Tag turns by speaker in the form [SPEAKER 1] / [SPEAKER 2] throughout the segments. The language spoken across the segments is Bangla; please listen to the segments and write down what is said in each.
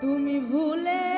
[SPEAKER 1] তুমি ভুলে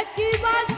[SPEAKER 1] একই বাসায়